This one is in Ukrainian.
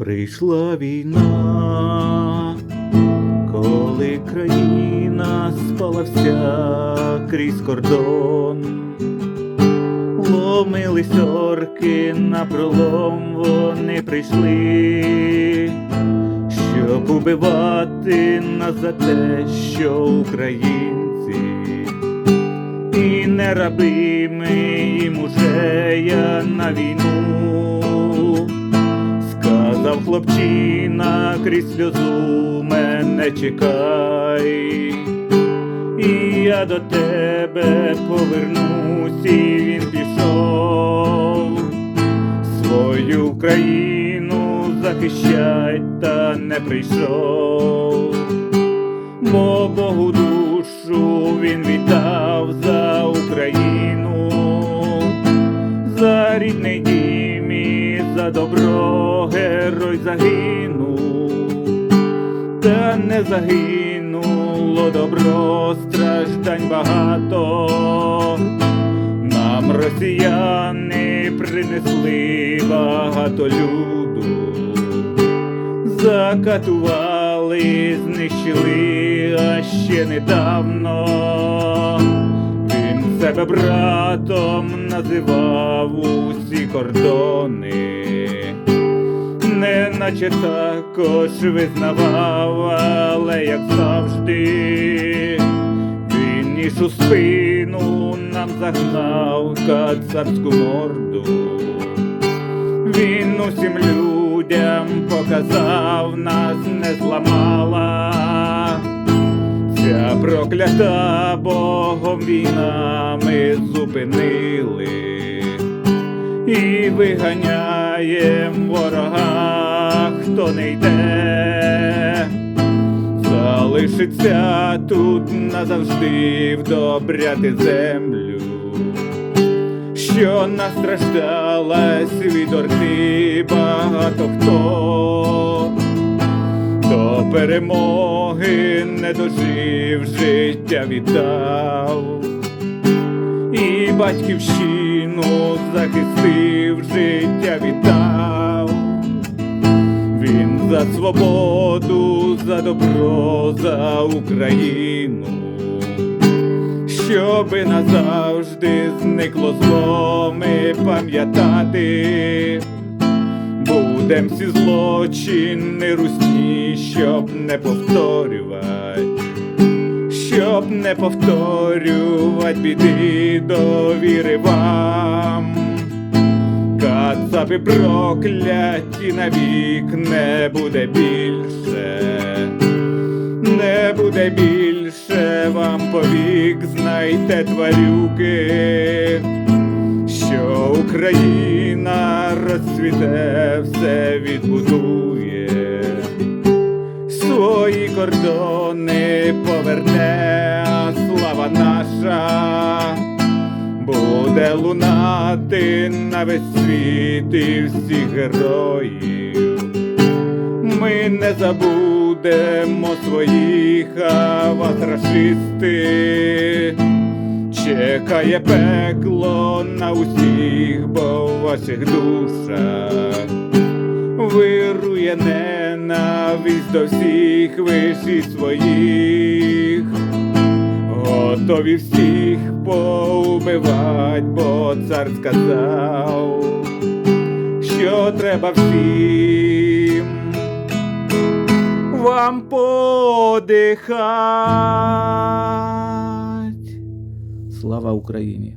Прийшла війна, коли країна спала вся крізь кордон, ломились орки на пролом, вони прийшли, щоб убивати нас за те, що українці, і не раби ми їм уже я на війну. Хлопчина крізь сльозу мене чекай, і я до тебе повернусь, і він пішов. Свою країну захищать, та не прийшов, бо Богу душу він віддав за Україну, за рідний дім і за добро герой загинув, та не загинуло добро, страждань багато. Нам росіяни принесли багато люду, закатували, знищили, а ще недавно себе братом називав усі кордони, неначе також визнавав, але як завжди, він ніж у спину нам загнав кацапську морду. Він усім людям показав, нас не зламала. Ця проклята Богом війна ми зупинили і виганяєм ворога, хто не йде, залишиться тут назавжди вдобряти землю, що настраждалась від орди багато хто. До перемоги не дожив, життя віддав, і батьківщину захистив, життя віддав. Він за свободу, за добро, за Україну, щоби назавжди зникло зло, ми пам'ятати. Будем всі злочини русні, щоб не повторювати, щоб не повторювати біди довіри. Кацапи прокляті навік не буде більше, не буде більше вам повік, знайте тварюки що Україна розцвіте, все відбудує, свої кордони поверне, а слава наша буде лунати на весь світ і всіх героїв. Ми не забудемо своїх, а вас. Чекає пекло на усіх, бо в ваших душах вирує ненависть до всіх виші своїх, готові всіх поубивать, бо цар сказав, що треба всім вам подихать. Слава Україні!